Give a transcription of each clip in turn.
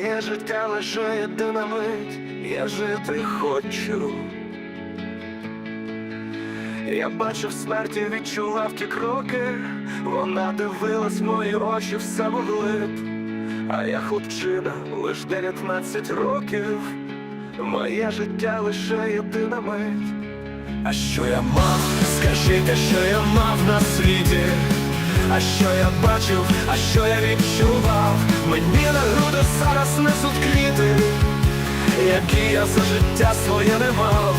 Моє життя лише єдина мить, я жити хочу. Я бачив смерть і відчував ті кроки, вона дивилась мої очі в самоглиб, а я хлопчина, лиш 19 років, моє життя лише єдина мить. А що я мав, скажіть, а що я мав на світі? А що я бачив, а що я відчував? Мені на груди зараз несуть квіти, які я за життя своє не мав,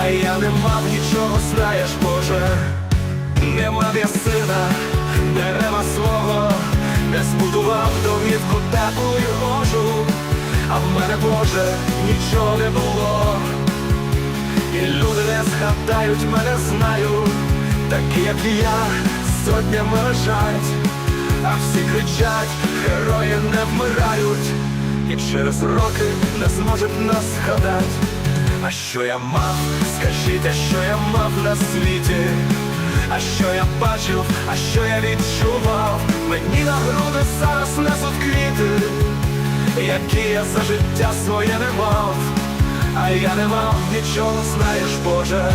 а я не мав нічого, знаєш, Боже, не мав я сина, дерева свого, не збудував домівку теплу й гожу, а в мене, Боже, нічого не було. І люди не згадають мене, знаю, такі як і я, сотнями лежать, а всі кричать, герої не вмирають, і через роки не зможуть нас згадать. А що я мав, скажіть, а що я мав на світі? А що я бачив, а що я відчував? Мені на груди зараз несуть квіти, які я за життя своє не мав. А я не мав нічого, знаєш, Боже.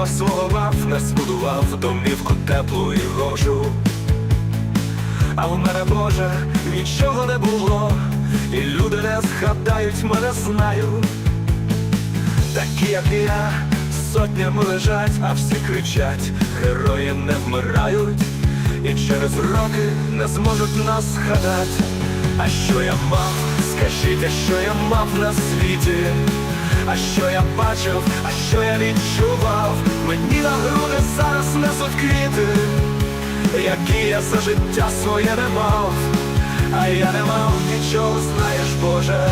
Дерева свого мав, не збудував домівку теплу і гожу. А в мене, Боже, нічого не було, і люди не згадають мене, знаю. Такі, як я, сотнями лежать, а всі кричать, герої не вмирають, і через роки не зможуть нас згадати. А що я мав, скажіть, а що я мав на світі? А що я бачив, а що я відчував? Мені на груди зараз несуть квіти, які я за життя своє не мав, а я не мав нічого, знаєш, Боже.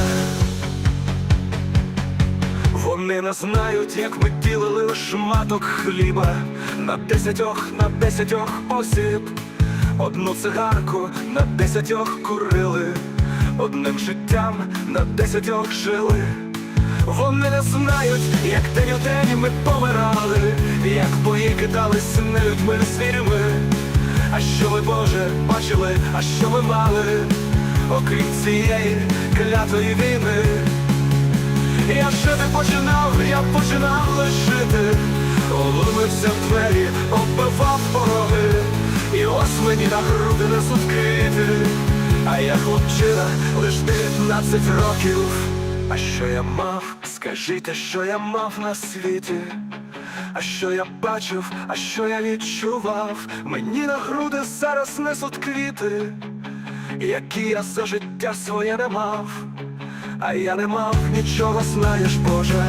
Вони не знають, як ми ділили шматок хліба на десятьох, на десятьох осіб, одну цигарку на десятьох курили, одним життям на десятьох жили. Вони не знають, як день у день ми помирали, як бої кидались не людьми звірями. А що ви, Боже, бачили, а що ви мали, окрім цієї клятої війни. Я жити починав, я починав лиш жити в двері, оббивав пороги І ось мені на груди несуть квіти А я хлопчина, лиш 19 років А що я мав, скажіть, що я мав на світі? А що я бачив, а що я відчував? Мені на груди зараз несуть квіти Які я за життя своє не мав а я не мав нічого, знаєш, Боже.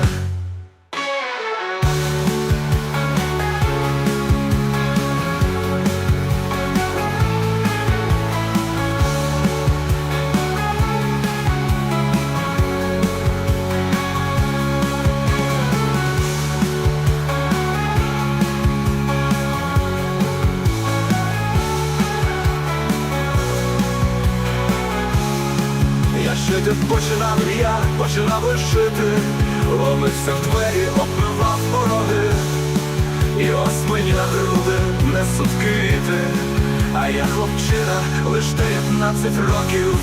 Жити починав, я починав лишити, ломився в двері, обмивав пороги, і ось мені на груди несуть квіти, а я хлопчина, лиш 19 років.